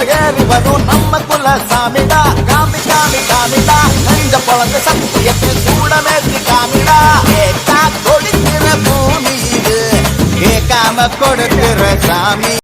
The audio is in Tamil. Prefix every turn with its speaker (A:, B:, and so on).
A: வெள்ள வரும் நம்ம குல சாமிடா காமி காமி காமிடா நெஞ்ச பொழந்த சத்தியத்தில் சூடமேத்தி காமிடா. கேட்டா கொடுக்கிற பூமி இது கேட்காம கொடுக்கிற சாமி.